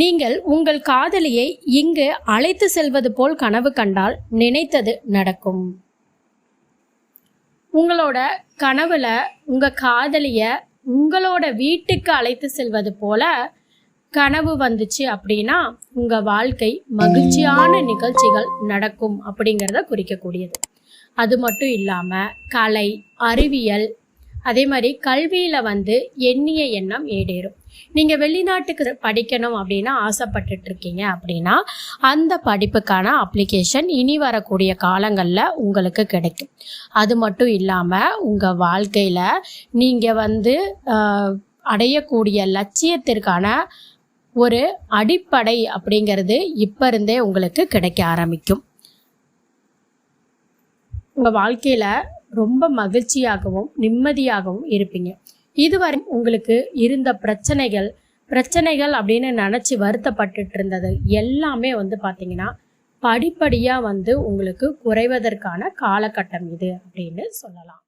நீங்கள் உங்கள் காதலியை இங்கு அழைத்து செல்வது போல் கனவு கண்டால் நினைத்தது நடக்கும். உங்களோட கனவுல உங்க காதலிய உங்களோட வீட்டுக்கு அழைத்து செல்வது போல கனவு வந்துச்சு அப்படின்னா உங்க வாழ்க்கை மகிழ்ச்சியான நிகழ்ச்சிகள் நடக்கும் அப்படிங்கிறத குறிக்கக்கூடியது. அது மட்டும் இல்லாம கலை அறிவியல் அதே மாதிரி கல்வியில் வந்து எண்ணிய எண்ணம் ஏடேறும். நீங்கள் வெளிநாட்டுக்கு படிக்கணும் அப்படின்னா ஆசைப்பட்டுட்டு இருக்கீங்க அப்படின்னா அந்த படிப்புக்கான அப்ளிகேஷன் இனி வரக்கூடிய காலங்களில் உங்களுக்கு கிடைக்கும். அது மட்டும் இல்லாமல் உங்கள் வாழ்க்கையில் நீங்கள் வந்து அடையக்கூடிய லட்சியத்திற்கான ஒரு அடிப்படை அப்படிங்கிறது இப்போ இருந்தே உங்களுக்கு கிடைக்க ஆரம்பிக்கும். உங்கள் வாழ்க்கையில் ரொம்ப மகிழ்ச்சியாகவும் நிம்மதியாகவும் இருப்பீங்க. இதுவரை உங்களுக்கு இருந்த பிரச்சனைகள் பிரச்சனைகள் அப்படின்னு நினச்சி வருத்தப்பட்டுட்டு இருந்தது எல்லாமே வந்து பார்த்தீங்கன்னா படிப்படியாக வந்து உங்களுக்கு குறைவதற்கான காலகட்டம் இது அப்படின்னு சொல்லலாம்.